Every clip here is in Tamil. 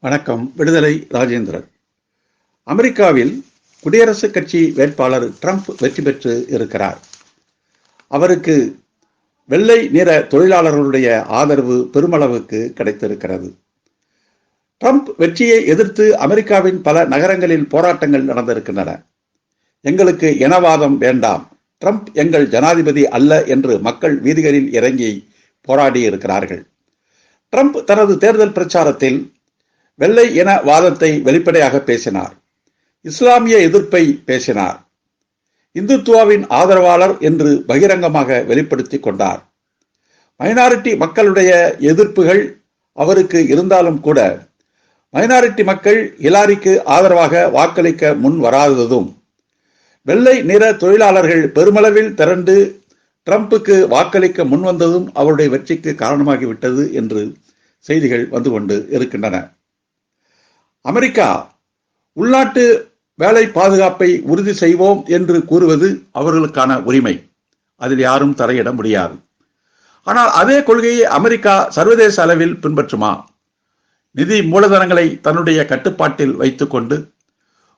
வணக்கம். விடுதலை ராஜேந்திரன். அமெரிக்காவில் குடியரசுக் கட்சி வேட்பாளர் ட்ரம்ப் வெற்றி பெற்று இருக்கிறார். அவருக்கு வெள்ளை நிற தொழிலாளர்களுடைய ஆதரவு பெருமளவுக்கு கிடைத்திருக்கிறது. ட்ரம்ப் வெற்றியை எதிர்த்து அமெரிக்காவின் பல நகரங்களில் போராட்டங்கள் நடந்திருக்கின்றன. எங்களுக்கு இனவாதம் வேண்டாம். ட்ரம்ப் எங்கள் ஜனாதிபதி அல்ல என்று மக்கள் வீதிகளில் இறங்கி போராடி இருக்கிறார்கள் ட்ரம்ப் தனது தேர்தல் பிரச்சாரத்தில் வெள்ளை என வாதத்தை வெளிப்படையாக பேசினார். இஸ்லாமிய எதிர்ப்பை பேசினார். இந்துத்துவாவின் ஆதரவாளர் என்று பகிரங்கமாக வெளிப்படுத்தி கொண்டார். மைனாரிட்டி மக்களுடைய எதிர்ப்புகள் அவருக்கு இருந்தாலும் கூட மைனாரிட்டி மக்கள் ஹிலாரிக்கு ஆதரவாக வாக்களிக்க முன் வராததும் வெள்ளை நிற தொழிலாளர்கள் பெருமளவில் திரண்டு ட்ரம்புக்கு வாக்களிக்க முன்வந்ததும் அவருடைய வெற்றிக்கு காரணமாகிவிட்டது என்று செய்திகள் வந்து கொண்டு இருக்கின்றன. அமெரிக்கா உள்நாட்டு வேலை பாதுகாப்பை உறுதி செய்வோம் என்று கூறுவது அவர்களுக்கான உரிமை. அதில் யாரும் தரையிட முடியாது. ஆனால் அதே கொள்கையை அமெரிக்கா சர்வதேச அளவில் பின்பற்றுமா? நிதி மூலதனங்களை தன்னுடைய கட்டுப்பாட்டில் வைத்துக்கொண்டு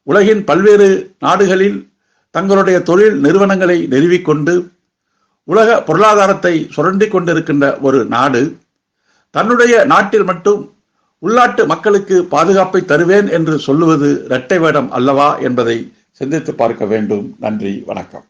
உலகின் பல்வேறு நாடுகளில் தங்களுடைய தொழில் நிறுவனங்களை நிறுவிக்கொண்டு உலக பொருளாதாரத்தை சுரண்டி கொண்டிருக்கின்ற ஒரு நாடு தன்னுடைய நாட்டில் மட்டும் உள்நாட்டு மக்களுக்கு பாதுகாப்பை தருவேன் என்று சொல்லுவது இரட்டை வேடம் அல்லவா என்பதை சிந்தித்து பார்க்க வேண்டும். நன்றி வணக்கம்.